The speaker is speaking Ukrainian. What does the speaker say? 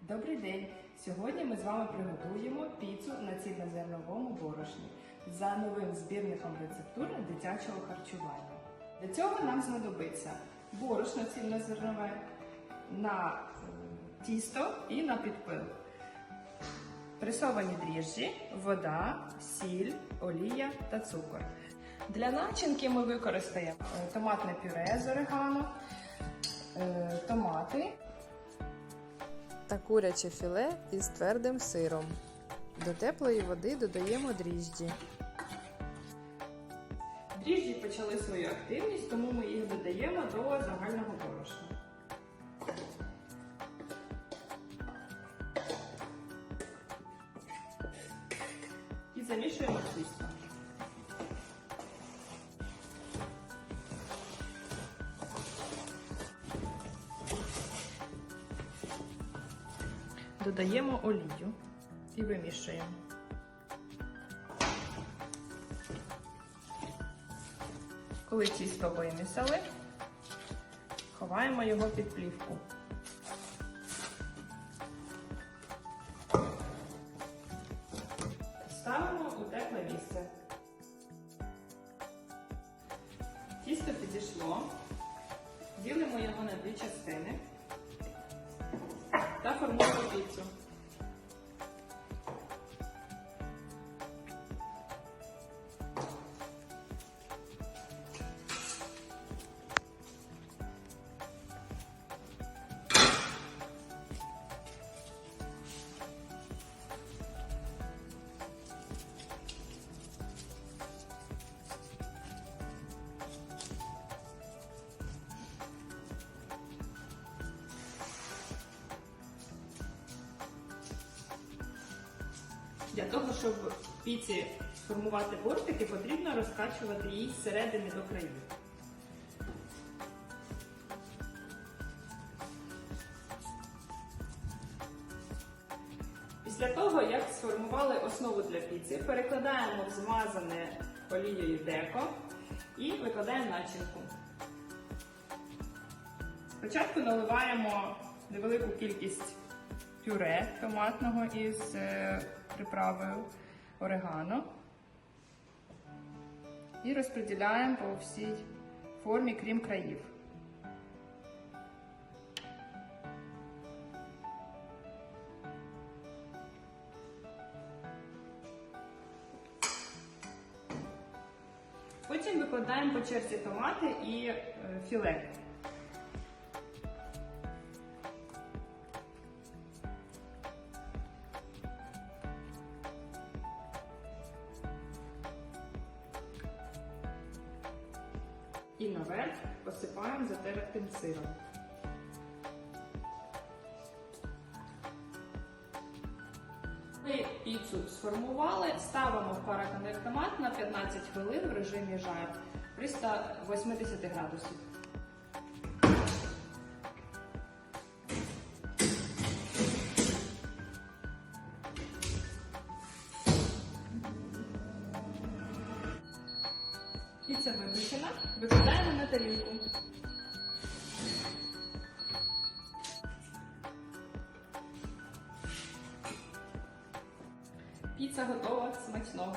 Добрий день! Сьогодні ми з вами приготуємо піцу на цільнозерновому борошні за новим збірником рецептури дитячого харчування. Для цього нам знадобиться борошно цільнозернове на е, тісто і на підпил. Пресовані дріжджі, вода, сіль, олія та цукор. Для начинки ми використаємо е, томатне пюре з орегано, е, томати, та куряче філе із твердим сиром. До теплої води додаємо дріжджі. Дріжджі почали свою активність, тому ми їх додаємо до загального борошна. І замішуємо тісто. Додаємо олію і вимішуємо. Коли тісто вимісили, ховаємо його під плівку. Ставимо у тепле місце. Тісто підійшло, ділимо його на дві частини та формуємо піцу. Для того, щоб піці сформувати бортики, потрібно розкачувати її зсередини до країв. Після того, як сформували основу для піци, перекладаємо в змазане олією деко і викладаємо начинку. Спочатку наливаємо невелику кількість пюре томатного із е, приправою орегано і розподіляємо по всій формі, крім країв. Потім викладаємо по черзі томати і е, філе. І наверх посипаємо затертим сиром. Ми піцу сформували, ставимо в параконвектомат на 15 хвилин в режимі жар при 180 градусів. Викладаємо на тарілку. Піца готова смачного.